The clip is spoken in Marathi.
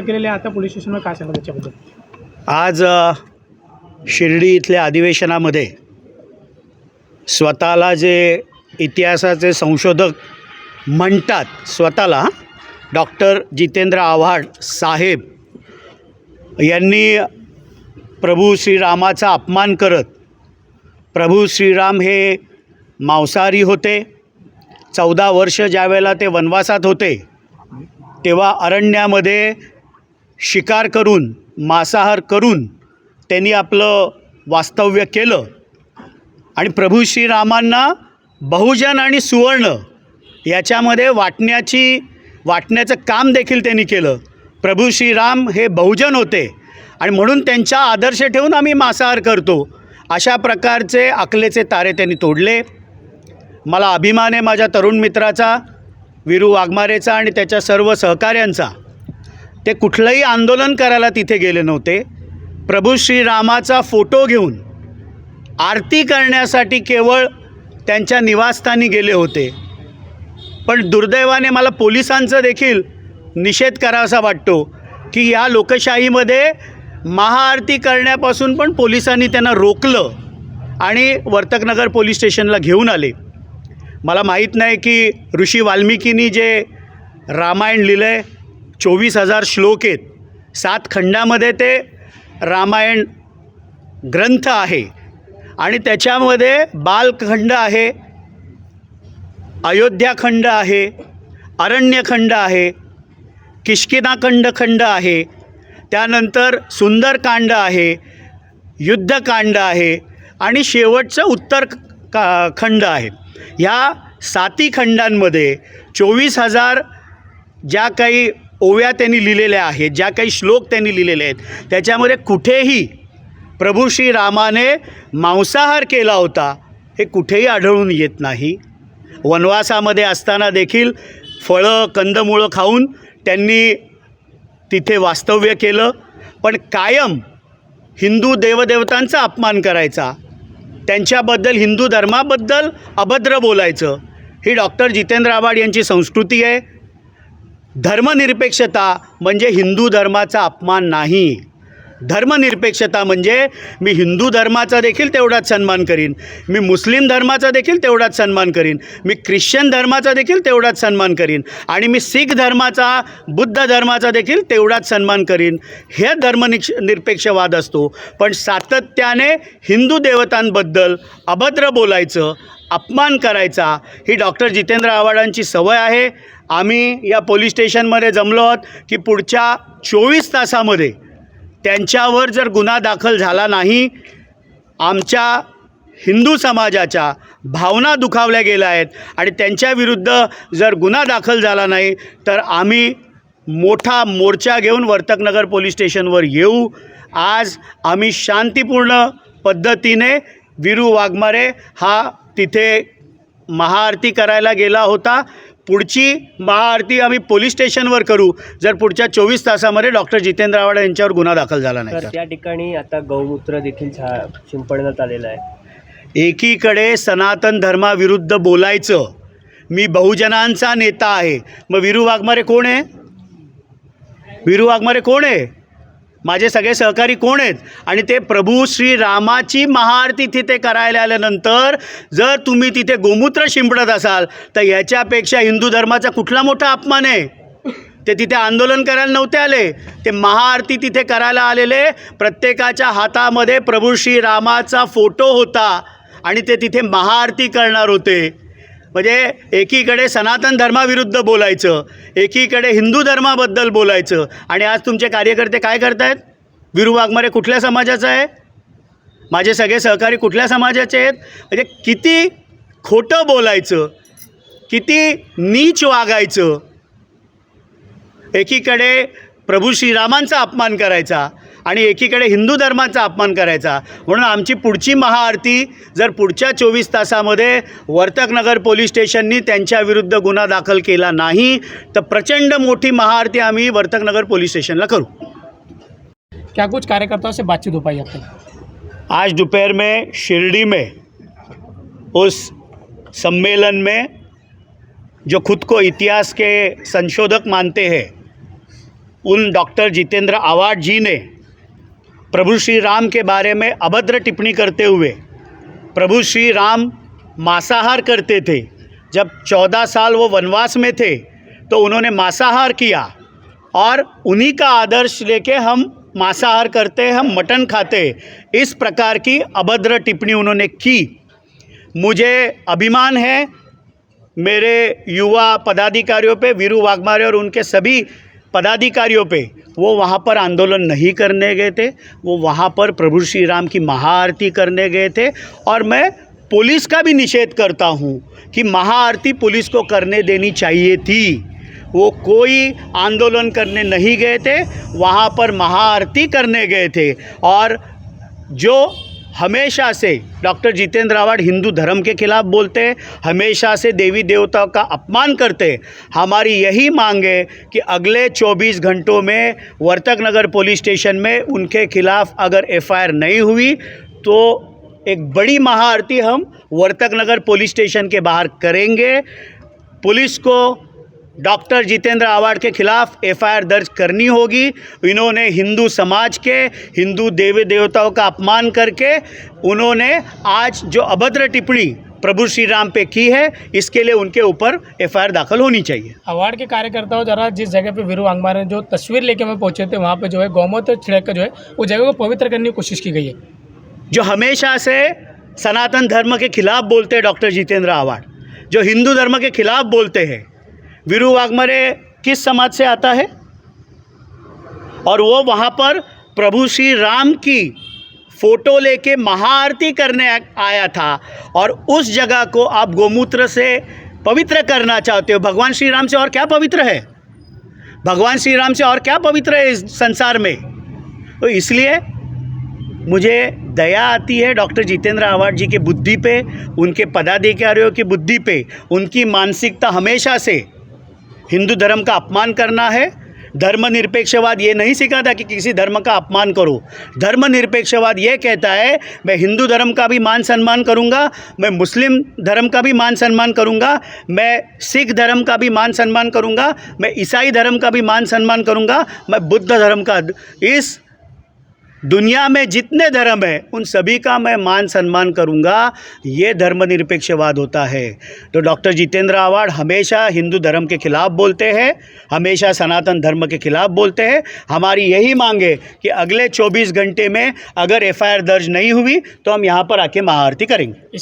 अटक केलेली आहे. आता पोलीस स्टेशनवर काय सांगा त्याच्याबद्दल आज अ, शिर्डी इथल्या अधिवेशनामध्ये स्वतःला जे इतिहासाचे संशोधक म्हणतात स्वतःला डॉक्टर जितेंद्र आव्हाड साहेब यांनी प्रभू श्रीरामाचा अपमान करत प्रभू श्रीराम हे मांसाहारी होते. चौदा वर्ष ज्यावेळेला ते वनवासात होते तेव्हा अरण्यामध्ये शिकार करून मांसाहार करून त्यांनी आपलं वास्तव्य केलं. आणि प्रभू श्रीरामांना बहुजन आणि सुवर्ण याच्यामध्ये वाटण्याची वाटण्याचं काम देखील त्यांनी केलं. प्रभू श्रीराम हे बहुजन होते आणि म्हणून त्यांचा आदर्श ठेवून आम्ही मांसाहार करतो. अशा प्रकारचे अकलेचे तारे त्यांनी तोडले. मला अभिमान आहे माझ्या तरुण मित्राचा विरू वाघमारेचा आणि त्याच्या सर्व सहकाऱ्यांचा. ते कुठलंही आंदोलन करायला तिथे गेले नव्हते. प्रभू श्रीरामाचा फोटो घेऊन आरती करण्यासाठी केवळ त्यांच्या निवासस्थानी गेले होते. पण दुर्दैवाने मला पोलिसांचा देखील निषेध करावासा वाटतो की या लोकशाहीमध्ये महाआरती करण्यापासून पण पोलिसांनी त्यांना रोखलं आणि वर्तकनगर पोलीस स्टेशनला घेऊन आले. मला माहीत नाही की ऋषी वाल्मिकींनी जे रामायण लिहिलं आहे चोवीस हजार श्लोक आहेत. सात खंडामध्ये ते रामायण ग्रंथ आहे. आणि त्याच्यामध्ये बालखंड आहे अयोध्याखंड आहे अरण्यखंड आहे किष्किनाखंड खंड आहे त्यानंतर सुंदरकांड आहे युद्धकांड आहे आणि शेवटचं उत्तर का खंड आहे. ह्या साती खंडांमध्ये चोवीस हजार ज्या काही ओव्या त्यांनी लिहिलेल्या आहेत ज्या काही श्लोक त्यांनी लिहिलेले आहेत. त्याच्यामध्ये कुठेही प्रभू श्रीरामाने मांसाहार केला होता हे कुठेही आढळून येत नाही. वनवासामध्ये असताना देखील फळं कंदमुळं खाऊन त्यांनी तिथे वास्तव्य केलं. पण कायम हिंदू देवदेवतांचा अपमान करायचा. त्यांच्याबद्दल हिंदू धर्माबद्दल अभद्र बोलायचं. ही डॉक्टर जितेंद्र आव्हाड यांची संस्कृती आहे. धर्मनिरपेक्षता म्हणजे हिंदू धर्माचा अपमान नाही. धर्मनिरपेक्षता म्हणजे मी हिंदू धर्माचा देखील तेवढाच सन्मान करीन मी मुस्लिम धर्माचा देखील तेवढाच सन्मान करीन मी ख्रिश्चन धर्माचा देखील तेवढाच सन्मान करीन आणि मी सिख धर्माचा बुद्ध धर्माचा देखील तेवढाच सन्मान करीन. हे धर्मनिक्ष निरपेक्षवाद असतो. पण सातत्याने हिंदू देवतांबद्दल अभद्र बोलायचं अपमान करायचा ही डॉक्टर जितेंद्र आव्हाडांची सवय आहे. आम्ही या पोलीस स्टेशनमध्ये जमलो आहोत की पुढच्या चोवीस तासामध्ये त्यांच्यावर जर गुन्हा दाखल झाला नाही आमच्या हिंदू समाजाच्या भावना दुखावल्या गेल्या आहेत आणि त्यांच्याविरुद्ध जर गुन्हा दाखल झाला नाही तर आम्ही मोठा मोर्चा घेऊन वर्तकनगर पोलीस स्टेशनवर येऊ. आज आम्ही शांतीपूर्ण पद्धतीने विरू वाघमारे हा तिथे महाआरती करायला गेला होता. पुढची महाआरती आम्ही पोलीस स्टेशनवर करू. जर पुढच्या चोवीस तासामध्ये डॉक्टर जितेंद्र आव्हाड यांच्यावर गुन्हा दाखल झाला नाही तर त्या ठिकाणी आता गौमूत्र देखील शिंपडण्यात आलेलं आहे. एकीकडे सनातन धर्माविरुद्ध बोलायचं मी बहुजनांचा नेता आहे. मग विरू वाघमारे कोण आहे? विरू वाघमारे कोण आहे? माझे सगळे सहकारी कोण आहेत? आणि ते प्रभू श्रीरामाची महाआरती तिथे करायला आल्यानंतर जर तुम्ही तिथे गोमूत्र शिंपडत असाल तर याच्यापेक्षा हिंदू धर्माचा कुठला मोठा अपमान आहे? ते तिथे आंदोलन करायला नव्हते आले. ते महाआरती तिथे करायला आलेले. प्रत्येकाच्या हातामध्ये प्रभू श्रीरामाचा फोटो होता आणि ते तिथे महाआरती करणार होते. म्हणजे एकीकडे सनातन धर्माविरुद्ध बोलायचं एकीकडे हिंदू धर्माबद्दल बोलायचं. आणि आज तुमचे कार्यकर्ते काय करतायत? विरू वाघमारे कुठल्या समाजाचा आहे? माझे सगळे सहकारी कुठल्या समाजाचे आहेत? म्हणजे किती खोटं बोलायचं किती नीच वागायचं एकीकडे प्रभू श्रीरामांचा अपमान करायचा आणि एकीकडे हिंदू धर्माचा अपमान करायचा. म्हणून आमची पुढची महाआरती जर पुढच्या चोवीस तासामध्ये वर्तकनगर पोलीस स्टेशननी त्यांच्याविरुद्ध गुन्हा दाखल केला नाही तर प्रचंड मोठी महाआरती आम्ही वर्तकनगर पोलीस स्टेशनला करू. क्या कुछ कार्यकर्ताओं से बातचीत हो पाई तक? आज दोपहर में शिरडी में उस सम्मेलन में जो खुद को इतिहास के संशोधक मानते हैं उन डॉक्टर जितेंद्र आवाड जी ने प्रभु श्री राम के बारे में अभद्र टिप्पणी करते हुए प्रभु श्री राम मांसाहार करते थे जब चौदह साल वो वनवास में थे तो उन्होंने मांसाहार किया और उन्हीं का आदर्श लेके हम मांसाहार करते हैं, हम मटन खाते। इस प्रकार की अभद्र टिप्पणी उन्होंने की मुझे अभिमान है, मेरे युवा पदाधिकारियों पे, वीरू वाघमारे और उनके सभी पदाधिकारियों पे, वो वहाँ पर आंदोलन नहीं करने गए थे, वो वहाँ पर प्रभु श्री राम की महाआरती करने गए थे और मैं पुलिस का भी निषेध करता हूँ कि महाआरती पुलिस को करने देनी चाहिए थी। वो कोई आंदोलन करने नहीं गए थे, वहाँ पर महाआरती करने गए थे और जो हमेशा से डॉक्टर जितेंद्र आवाड हिंदू धर्म के खिलाफ बोलते हैं, हमेशा से देवी देवताओं का अपमान करते हैं। हमारी यही मांग है कि अगले 24 घंटों में वर्तक नगर पुलिस स्टेशन में उनके खिलाफ अगर एफआईआर नहीं हुई तो एक बड़ी महाआरती हम वर्तक नगर पुलिस स्टेशन के बाहर करेंगे। पुलिस को डॉक्टर जितेंद्र आवाड के खिलाफ एफआईआर दर्ज करनी होगी। इन्होंने हिंदू समाज के हिंदू देवी देवताओं का अपमान करके उन्होंने आज जो अभद्र टिप्पणी प्रभु श्री राम पे की है इसके लिए उनके ऊपर एफआईआर दाखिल होनी चाहिए। अवार्ड के कार्यकर्ताओं जरा जिस जगह पे वीरू वांगमारे ने जो तस्वीर लेके हमें पहुँचे थे वहाँ पे जो है गौमूत्र छिड़क कर जो है वो जगह को पवित्र करने की कोशिश की गई है। जो हमेशा से सनातन धर्म के खिलाफ बोलते हैं डॉक्टर जितेंद्र आवाड जो हिंदू धर्म के खिलाफ बोलते हैं वीरू वाघमरे किस समाज से आता है? और वो वहाँ पर प्रभु श्री राम की फ़ोटो लेके महाआरती करने आया था। और उस जगह को आप गोमूत्र से पवित्र करना चाहते हो। भगवान श्री राम से और क्या पवित्र है? भगवान श्री राम से और क्या पवित्र है इस संसार में? तो इसलिए मुझे दया आती है डॉक्टर जितेंद्र आवाड जी के बुद्धि पे, उनके पदाधिकारियों की बुद्धि पे, उनकी मानसिकता हमेशा से हिंदू धर्म का अपमान करना है। धर्मनिरपेक्षवाद ये नहीं सिखाता कि किसी धर्म का अपमान करो। धर्मनिरपेक्षवाद ये कहता है, मैं हिंदू धर्म का भी मान सम्मान करूँगा, मैं मुस्लिम धर्म का भी मान सम्मान करूँगा, मैं सिख धर्म का भी मान सम्मान करूँगा, मैं ईसाई धर्म का भी मान सम्मान करूँगा, मैं बुद्ध धर्म का। इस दुनिया में जितने धर्म हैं, उन सभी का मैं मान सम्मान करूँगा। ये धर्मनिरपेक्षवाद होता है। तो डॉक्टर जितेंद्र आवाड हमेशा हिंदू धर्म के खिलाफ बोलते हैं, हमेशा सनातन धर्म के खिलाफ बोलते हैं। हमारी यही मांग है कि अगले 24 घंटे में अगर एफआईआर दर्ज नहीं हुई तो हम यहाँ पर आके महाआरती करेंगे।